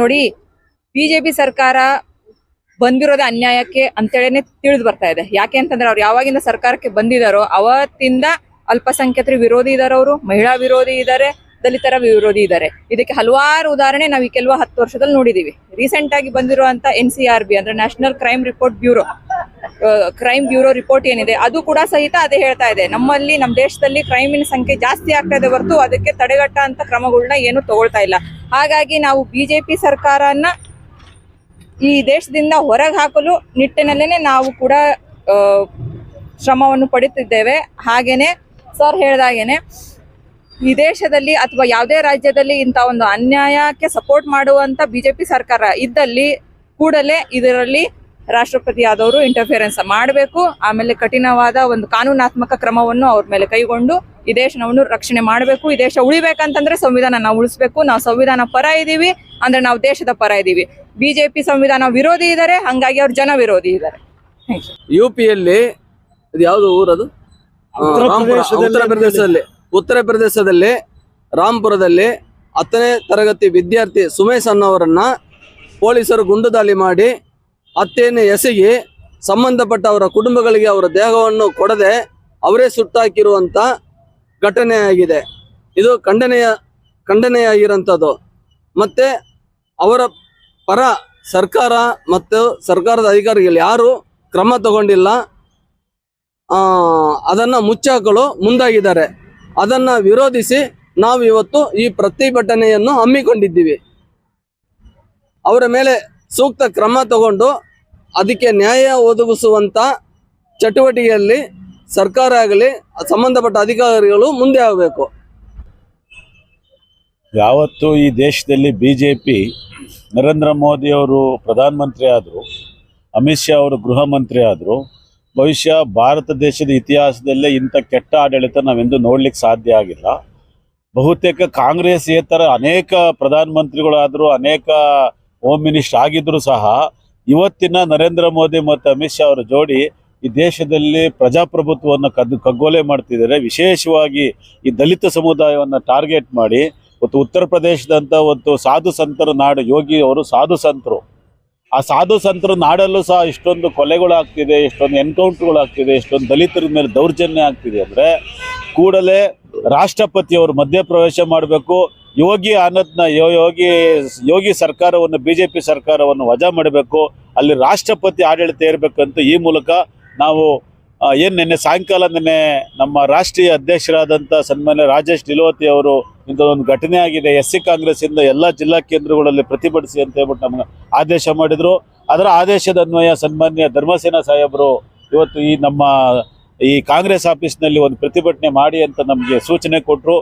ನೋಡಿ ಬಿಜೆಪಿ ಸರ್ಕಾರ ಬಂದಿರೋದೇ ಅನ್ಯಾಯಕ್ಕೆ ಅಂತೇಳಿನೇ ತಿಳಿದು ಬರ್ತಾ ಇದೆ. ಯಾಕೆ ಅಂತಂದ್ರೆ ಅವ್ರು ಯಾವಾಗಿಂದ ಸರ್ಕಾರಕ್ಕೆ ಬಂದಿದಾರೋ ಅವತ್ತಿಂದ ಅಲ್ಪಸಂಖ್ಯಾತರ ವಿರೋಧಿ ಇದಾರೆ ಅವರು, ಮಹಿಳಾ ವಿರೋಧಿ ಇದ್ದಾರೆ ದಲಿತರ ವಿರೋಧಿ ಇದ್ದಾರೆ ಇದಕ್ಕೆ ಹಲವಾರು ಉದಾಹರಣೆ ನಾವು ಈ ಕೆಲವು ಹತ್ತು ವರ್ಷದಲ್ಲಿ ನೋಡಿದೀವಿ. ರೀಸೆಂಟ್ ಆಗಿ ಬಂದಿರುವಂತ ಎನ್ ಸಿ ಆರ್ ಬಿ ಅಂದ್ರೆ national crime report bureau. Crime bureau report ಏನಿದೆ, ಅದು ಕೂಡ ಸಹಿತ ಅದೇ ಹೇಳ್ತಾ ಇದೆ. ನಮ್ಮಲ್ಲಿ ನಮ್ಮ ದೇಶದಲ್ಲಿ ಕ್ರೈಮಿನ ಸಂಖ್ಯೆ ಜಾಸ್ತಿ ಆಗ್ತಾ ಇದೆ ಹೊರತು ಅದಕ್ಕೆ ತಡೆಗಟ್ಟ ಅಂತ ಕ್ರಮಗಳನ್ನ ಏನು ತಗೊಳ್ತಾ ಇಲ್ಲ. ಹಾಗಾಗಿ ನಾವು ಬಿಜೆಪಿ ಸರ್ಕಾರನ ಈ ದೇಶದಿಂದ ಹೊರಗೆ ಹಾಕಲು ನಿಟ್ಟಿನಲ್ಲೇನೆ ನಾವು ಕೂಡ ಶ್ರಮವನ್ನು ಪಡುತ್ತಿದ್ದೇವೆ ಹಾಗೇನೆ ಸರ್ ಹೇಳ್ದಾಗೇನೆ, ಈ ದೇಶದಲ್ಲಿ ಅಥವಾ ಯಾವುದೇ ರಾಜ್ಯದಲ್ಲಿ ಇಂಥ ಒಂದು ಅನ್ಯಾಯಕ್ಕೆ ಸಪೋರ್ಟ್ ಮಾಡುವಂತ ಬಿಜೆಪಿ ಸರ್ಕಾರ ಇದ್ದಲ್ಲಿ ಕೂಡಲೇ ಇದರಲ್ಲಿ ರಾಷ್ಟ್ರಪತಿ ಆದವರು ಇಂಟರ್ಫಿಯರೆನ್ಸ್ ಮಾಡಬೇಕು. ಆಮೇಲೆ ಕಠಿಣವಾದ ಒಂದು ಕಾನೂನಾತ್ಮಕ ಕ್ರಮವನ್ನು ಅವ್ರ ಮೇಲೆ ಕೈಗೊಂಡು ಈ ದೇಶವನ್ನು ರಕ್ಷಣೆ ಮಾಡಬೇಕು. ಈ ದೇಶ ಉಳಿಬೇಕಂತಂದ್ರೆ ಸಂವಿಧಾನ ನಾವು ಉಳಿಸ್ಬೇಕು. ನಾವು ಸಂವಿಧಾನ ಪರ ಇದ್ದೀವಿ ಅಂದ್ರೆ ನಾವು ದೇಶದ ಪರ ಇದ್ದೀವಿ ಬಿಜೆಪಿ ಸಂವಿಧಾನ ವಿರೋಧಿ ಇದ್ದಾರೆ. ಹಂಗಾಗಿ ಅವ್ರ ಜನ ವಿರೋಧಿ ಇದ್ದಾರೆ. ಯು ಪಿಯಲ್ಲಿ ಯಾವುದು ಊರದು ಉತ್ತರ ಪ್ರದೇಶದಲ್ಲಿ ಉತ್ತರ ಪ್ರದೇಶದಲ್ಲಿ. ಉತ್ತರ ಪ್ರದೇಶದಲ್ಲಿ ರಾಂಪುರದಲ್ಲಿ ಹತ್ತನೇ ತರಗತಿ ವಿದ್ಯಾರ್ಥಿ ಸುಮೇಶ್ ಅನ್ನೋರನ್ನ ಪೊಲೀಸರು ಗುಂಡು ದಾಳಿ ಮಾಡಿ ಹತ್ಯೆಯನ್ನು ಎಸಗಿ ಸಂಬಂಧಪಟ್ಟ ಅವರ ಕುಟುಂಬಗಳಿಗೆ ಅವರ ದೇಹವನ್ನು ಕೊಡದೆ ಅವರೇ ಸುಟ್ಟಾಕಿರುವಂಥ ಘಟನೆ ಆಗಿದೆ ಇದು ಖಂಡನೆಯ ಖಂಡನೆಯಾಗಿರೋಂಥದ್ದು ಮತ್ತೆ ಅವರ ಪರ ಸರ್ಕಾರ ಮತ್ತು ಸರ್ಕಾರದ ಅಧಿಕಾರಿಗಳು ಯಾರು ಕ್ರಮ ತಗೊಂಡಿಲ್ಲ. ಅದನ್ನ ಮುಚ್ಚಾಕಲು ಮುಂದಾಗಿದ್ದಾರೆ. ಅದನ್ನ ವಿರೋಧಿಸಿ ನಾವು ಇವತ್ತು ಈ ಪ್ರತಿಭಟನೆಯನ್ನು ಹಮ್ಮಿಕೊಂಡಿದ್ದೀವಿ. ಅವರ ಮೇಲೆ ಸೂಕ್ತ ಕ್ರಮ ತಗೊಂಡು ಅದಕ್ಕೆ ನ್ಯಾಯ ಒದಗಿಸುವಂಥ ಚಟುವಟಿಕೆಯಲ್ಲಿ ಸರ್ಕಾರ ಆಗಲಿ, ಸಂಬಂಧಪಟ್ಟ ಅಧಿಕಾರಿಗಳು ಮುಂದೆ ಆಗಬೇಕು. ಯಾವತ್ತು ಈ ದೇಶದಲ್ಲಿ B J P Narendra Modi ಅವರು ಪ್ರಧಾನಮಂತ್ರಿ ಆದರು, ಅಮಿತ್ ಶಾ ಅವರು ಗೃಹ ಮಂತ್ರಿ ಆದರು ಬಹುಶಃ ಭಾರತ ದೇಶದ ಇತಿಹಾಸದಲ್ಲೇ ಇಂಥ ಕೆಟ್ಟ ಆಡಳಿತ ನಾವೆಂದು ನೋಡ್ಲಿಕ್ಕೆ ಸಾಧ್ಯ ಆಗಿಲ್ಲ. ಬಹುತೇಕ ಕಾಂಗ್ರೆಸ್ ಏತರ ಅನೇಕ ಪ್ರಧಾನಮಂತ್ರಿಗಳಾದರೂ, ಅನೇಕ ಹೋಮ್ ಮಿನಿಸ್ಟರ್ ಆಗಿದ್ದರೂ ಸಹ ಇವತ್ತಿನ ನರೇಂದ್ರ ಮೋದಿ ಮತ್ತು ಅಮಿತ್ ಶಾ ಅವರ ಜೋಡಿ ಈ ದೇಶದಲ್ಲಿ ಪ್ರಜಾಪ್ರಭುತ್ವವನ್ನು ಕದ್ದು ಕಗ್ಗೊಲೆ ಮಾಡ್ತಿದ್ದಾರೆ. ವಿಶೇಷವಾಗಿ ಈ ದಲಿತ ಸಮುದಾಯವನ್ನು ಟಾರ್ಗೆಟ್ ಮಾಡಿ ಮತ್ತು ಉತ್ತರ ಪ್ರದೇಶದಂಥ ಒಂದು ಸಾಧು ಸಂತರ ನಾಡು, ಯೋಗಿ ಅವರು ಸಾಧು ಸಂತರು. ಆ ಸಾಧು ಸಂತರ ನಾಡಲ್ಲೂ ಸಹ ಇಷ್ಟೊಂದು ಕೊಲೆಗಳಾಗ್ತಿದೆ ಇಷ್ಟೊಂದು ಎನ್ಕೌಂಟರ್ಗಳಾಗ್ತಿದೆ ಇಷ್ಟೊಂದು ದಲಿತರ ಮೇಲೆ ದೌರ್ಜನ್ಯ ಆಗ್ತಿದೆ. ಅಂದರೆ ಕೂಡಲೇ ರಾಷ್ಟ್ರಪತಿಯವರು ಮಧ್ಯಪ್ರವೇಶ ಮಾಡಬೇಕು. ಯೋಗಿ ಆನಂದ್ನ ಯೋಗಿ ಯೋಗಿ ಸರ್ಕಾರವನ್ನು ಬಿ ಜೆ ಪಿ ಸರ್ಕಾರವನ್ನು ವಜಾ ಮಾಡಬೇಕು, ಅಲ್ಲಿ ರಾಷ್ಟ್ರಪತಿ ಆಡಳಿತ ಇರಬೇಕಂತ ಈ ಮೂಲಕ ನಾವು ಏನು ನಿನ್ನೆ ಸಾಯಂಕಾಲ ನಿನ್ನೆ ನಮ್ಮ ರಾಷ್ಟ್ರೀಯ ಅಧ್ಯಕ್ಷರಾದಂಥ ಸನ್ಮಾನ್ಯ ರಾಜೇಶ್ ನಿಲೋತಿ ಅವರು ಇಂಥದ್ದೊಂದು ಘಟನೆ ಆಗಿದೆ. ಎಸ್ ಸಿ ಕಾಂಗ್ರೆಸ್ ಇಂದ ಎಲ್ಲ ಜಿಲ್ಲಾ ಕೇಂದ್ರಗಳಲ್ಲಿ ಪ್ರತಿಭಟಿಸಿ ಅಂತ ಹೇಳ್ಬಿಟ್ಟು ನಮ್ಗೆ ಆದೇಶ ಮಾಡಿದರು. ಅದರ ಆದೇಶದ ಅನ್ವಯ ಸನ್ಮಾನ್ಯ ಧರ್ಮಸೇನಾ ಸಾಹೇಬರು ಇವತ್ತು ಈ ನಮ್ಮ, ಈ ಕಾಂಗ್ರೆಸ್ ಆಫೀಸ್ನಲ್ಲಿ ಒಂದು ಪ್ರತಿಭಟನೆ ಮಾಡಿ ಅಂತ ನಮಗೆ ಸೂಚನೆ ಕೊಟ್ಟರು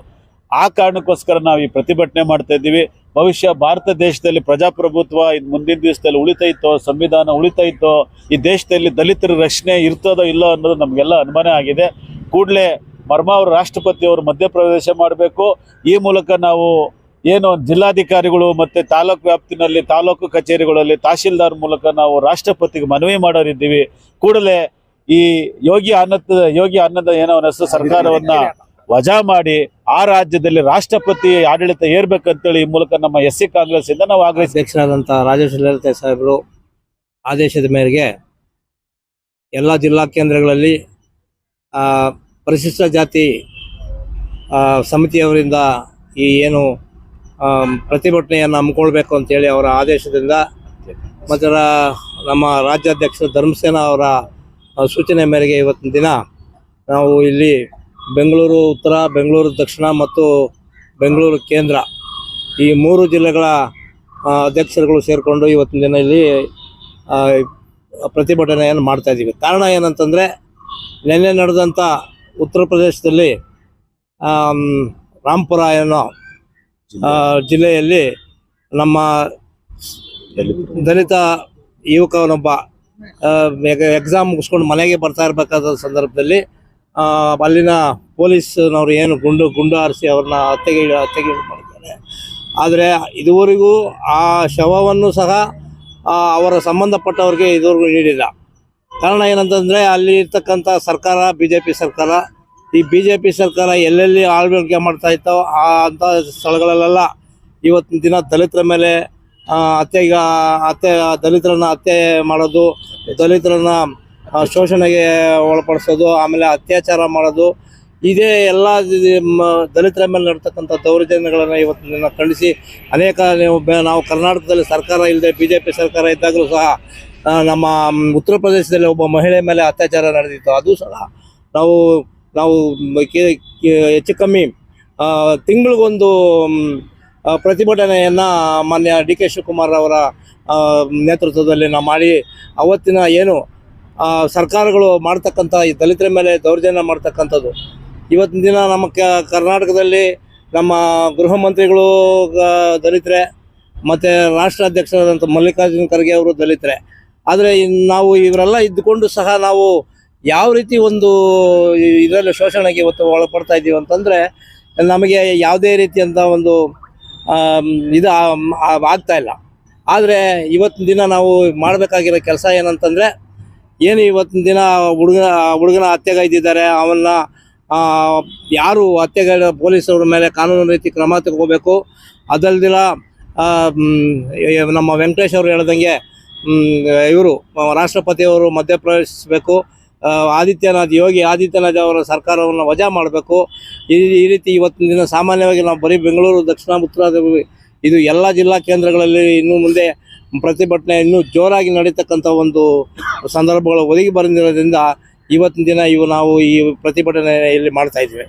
ಆ ಕಾರಣಕ್ಕೋಸ್ಕರ ನಾವು ಈ ಪ್ರತಿಭಟನೆ ಮಾಡ್ತಾ ಇದ್ದೀವಿ. ಭವಿಷ್ಯ ಭಾರತ ದೇಶದಲ್ಲಿ ಪ್ರಜಾಪ್ರಭುತ್ವ ಇದು ಮುಂದಿನ ದಿವಸದಲ್ಲಿ ಉಳಿತೈತೋ ಸಂವಿಧಾನ ಉಳಿತೈತೋ ಈ ದೇಶದಲ್ಲಿ ದಲಿತರ ರಕ್ಷಣೆ ಇರ್ತದೋ ಇಲ್ಲೋ ಅನ್ನೋದು ನಮಗೆಲ್ಲ ಅನುಮಾನ ಆಗಿದೆ. ಕೂಡಲೇ ಮರ್ಮ ಅವರು ರಾಷ್ಟ್ರಪತಿ ಅವರು ಮಧ್ಯಪ್ರವೇಶ ಮಾಡಬೇಕು. ಈ ಮೂಲಕ ನಾವು ಏನು ಜಿಲ್ಲಾಧಿಕಾರಿಗಳು ಮತ್ತು ತಾಲೂಕು ವ್ಯಾಪ್ತಿನಲ್ಲಿ, ತಾಲೂಕು ಕಚೇರಿಗಳಲ್ಲಿ, ತಹಶೀಲ್ದಾರ್ ಮೂಲಕ ನಾವು ರಾಷ್ಟ್ರಪತಿಗೆ ಮನವಿ ಮಾಡೋರಿದ್ದೀವಿ. ಕೂಡಲೇ ಈ ಯೋಗಿ ಆನಂದ ಯೋಗಿ ಆನಂದ ಏನೋ ಹೆಸರು ಸರ್ಕಾರವನ್ನ ವಜಾ ಮಾಡಿ ಆ ರಾಜ್ಯದಲ್ಲಿ ರಾಷ್ಟ್ರಪತಿ ಆಡಳಿತ ಏರ್ಬೇಕಂತೇಳಿ ಈ ಮೂಲಕ ನಮ್ಮ ಎಸ್ ಸಿ ಕಾಂಗ್ರೆಸ್ ಇಂದ ನಾವು ಆಗ್ರಹಿಸಿ ಅಧ್ಯಕ್ಷರಾದಂಥ ರಾಜೇಶ್ವರ ಲಲಿತ ಸಾಹೇಬರು ಆದೇಶದ ಮೇರೆಗೆ ಎಲ್ಲ ಜಿಲ್ಲಾ ಕೇಂದ್ರಗಳಲ್ಲಿ ಪರಿಶಿಷ್ಟ ಜಾತಿ ಸಮಿತಿಯವರಿಂದ ಈ ಏನು ಪ್ರತಿಭಟನೆಯನ್ನು ಹಮ್ಮಿಕೊಳ್ಬೇಕು ಅಂತೇಳಿ ಅವರ ಆದೇಶದಿಂದ ಮತ್ತು ನಮ್ಮ ರಾಜ್ಯಾಧ್ಯಕ್ಷ ಧರ್ಮಸೇನ ಅವರ ಸೂಚನೆ ಮೇರೆಗೆ ಇವತ್ತಿನ ದಿನ ನಾವು ಇಲ್ಲಿ ಬೆಂಗಳೂರು, ಉತ್ತರ, ಬೆಂಗಳೂರು, ದಕ್ಷಿಣ ಮತ್ತು ಬೆಂಗಳೂರು ಕೇಂದ್ರ. ಈ ಮೂರು ಜಿಲ್ಲೆಗಳ ಅಧ್ಯಕ್ಷರುಗಳು ಸೇರಿಕೊಂಡು ಇವತ್ತಿನ ದಿನ ಇಲ್ಲಿ ಪ್ರತಿಭಟನೆಯನ್ನು ಮಾಡ್ತಾ ಇದ್ದೀವಿ. ಕಾರಣ ಏನಂತಂದರೆ, ನಿನ್ನೆ ನಡೆದಂಥ ಉತ್ತರ ಪ್ರದೇಶದಲ್ಲಿ ರಾಂಪುರ ಏನೋ ಜಿಲ್ಲೆಯಲ್ಲಿ ನಮ್ಮ ದಲಿತ ಯುವಕನೊಬ್ಬ ಎಕ್ಸಾಮ್ ಮುಗಿಸ್ಕೊಂಡು ಮನೆಗೆ ಬರ್ತಾ ಇರಬೇಕಾದ ಸಂದರ್ಭದಲ್ಲಿ ಅಲ್ಲಿನ ಪೊಲೀಸ್ನವರು ಏನು ಗುಂಡು ಗುಂಡು ಹಾರಿಸಿ ಅವ್ರನ್ನ ಹತ್ಯೆಗೆ ಹತ್ಯೆಗೆ ಮಾಡಿದ್ದಾರೆ. ಆದರೆ ಇದುವರೆಗೂ ಆ ಶವವನ್ನು ಸಹ ಅವರ ಸಂಬಂಧಪಟ್ಟವ್ರಿಗೆ ಇದುವರೆಗೂ ನೀಡಿಲ್ಲ. ಕಾರಣ ಏನಂತಂದರೆ ಅಲ್ಲಿ ಇರ್ತಕ್ಕಂಥ ಸರ್ಕಾರ ಬಿ ಜೆ ಪಿ ಸರ್ಕಾರ, ಈ ಬಿ ಜೆ ಪಿ ಸರ್ಕಾರ ಎಲ್ಲೆಲ್ಲಿ ಆಳ್ವಿಕೆ ಮಾಡ್ತಾ ಇತ್ತೋ ಆ ಅಂಥ ಸ್ಥಳಗಳಲ್ಲೆಲ್ಲ ಇವತ್ತಿನ ದಿನ ದಲಿತರ ಮೇಲೆ ಹತ್ಯೆಗ ಅತ್ತೆ ದಲಿತರನ್ನು ಹತ್ಯೆ ಮಾಡೋದು, ದಲಿತರನ್ನ ಶೋಷಣೆಗೆ ಒಳಪಡಿಸೋದು, ಆಮೇಲೆ ಅತ್ಯಾಚಾರ ಮಾಡೋದು, ಇದೇ ಎಲ್ಲ ದಲಿತರ ಮೇಲೆ ನಡ್ತಕ್ಕಂಥ ದೌರ್ಜನ್ಯಗಳನ್ನು ಇವತ್ತು ಖಂಡಿಸಿ ಅನೇಕ ನೀವು ಕರ್ನಾಟಕದಲ್ಲಿ ಸರ್ಕಾರ ಇಲ್ಲದೆ ಬಿ ಜೆ ಪಿ ಸರ್ಕಾರ ಇದ್ದಾಗಲೂ ಸಹ ನಮ್ಮ ಉತ್ತರ ಪ್ರದೇಶದಲ್ಲಿ ಒಬ್ಬ ಮಹಿಳೆ ಮೇಲೆ ಅತ್ಯಾಚಾರ ನಡೆದಿತ್ತು. ಅದು ಸಹ ನಾವು ನಾವು ಹೆಚ್ಚು ಕಮ್ಮಿ ತಿಂಗಳಿಗೊಂದು ಪ್ರತಿಭಟನೆಯನ್ನು ಮಾನ್ಯ ಡಿ ಕೆ ಶಿವಕುಮಾರ್ ಅವರ ನೇತೃತ್ವದಲ್ಲಿ ನಾವು ಮಾಡಿ, ಅವತ್ತಿನ ಏನು ಸರ್ಕಾರಗಳು ಮಾಡ್ತಕ್ಕಂಥ ಈ ದಲಿತರ ಮೇಲೆ ದೌರ್ಜನ್ಯ ಮಾಡ್ತಕ್ಕಂಥದ್ದು. ಇವತ್ತಿನ ದಿನ ನಮ್ಮ ಕರ್ನಾಟಕದಲ್ಲಿ ನಮ್ಮ ಗೃಹ ಮಂತ್ರಿಗಳು ದಲಿತರೆ, ಮತ್ತು ರಾಷ್ಟ್ರಾಧ್ಯಕ್ಷರಾದಂಥ ಮಲ್ಲಿಕಾರ್ಜುನ ಖರ್ಗೆ ಅವರು ದಲಿತರೆ. ಆದರೆ ನಾವು ಇವರೆಲ್ಲ ಇದ್ದುಕೊಂಡು ಸಹ ನಾವು ಯಾವ ರೀತಿ ಒಂದು ಇದರಲ್ಲಿ ಶೋಷಣೆಗೆ ಇವತ್ತು ಒಳಪಡ್ತಾ ಇದ್ದೀವಿ ಅಂತಂದರೆ, ನಮಗೆ ಯಾವುದೇ ರೀತಿಯಂಥ ಒಂದು ಇದು ಆಗ್ತಾ ಇಲ್ಲ. ಆದರೆ ಇವತ್ತಿನ ದಿನ ನಾವು ಮಾಡಬೇಕಾಗಿರೋ ಕೆಲಸ ಏನಂತಂದರೆ ಏನು ಇವತ್ತಿನ ದಿನ ಹುಡುಗ ಹುಡುಗನ ಹತ್ಯೆಗೈದಿದ್ದಾರೆ ಅವನ್ನ ಯಾರು ಹತ್ಯೆಗೈದ ಪೊಲೀಸರ ಮೇಲೆ ಕಾನೂನು ರೀತಿ ಕ್ರಮ ತಗೋಬೇಕು ಅದಲ್ದಿಲ್ಲ ನಮ್ಮ ವೆಂಕಟೇಶ್ ಅವರು ಹೇಳ್ದಂಗೆ ಇವರು, ರಾಷ್ಟ್ರಪತಿಯವರು ಮಧ್ಯಪ್ರವೇಶಿಸಬೇಕು. ಆದಿತ್ಯನಾಥ್, ಯೋಗಿ ಆದಿತ್ಯನಾಥ್ ಅವರ ಸರ್ಕಾರವನ್ನು ವಜಾ ಮಾಡಬೇಕು. ಈ ಈ ರೀತಿ ಇವತ್ತಿನ ದಿನ ಸಾಮಾನ್ಯವಾಗಿ ನಾವು ಬರೀ ಬೆಂಗಳೂರು ದಕ್ಷಿಣ ಉತ್ತರ ಇದು ಎಲ್ಲ ಜಿಲ್ಲಾ ಕೇಂದ್ರಗಳಲ್ಲಿ ಇನ್ನು ಮುಂದೆ ಪ್ರತಿಭಟನೆ ಇನ್ನೂ ಜೋರಾಗಿ ನಡೀತಕ್ಕಂಥ ಒಂದು ಸಂದರ್ಭಗಳು ಒದಗಿ ಬಂದಿರೋದ್ರಿಂದ ಇವತ್ತಿನ ದಿನ ಇವು ನಾವು ಈ ಪ್ರತಿಭಟನೆಯಲ್ಲಿ ಮಾಡ್ತಾ ಇದ್ದೇವೆ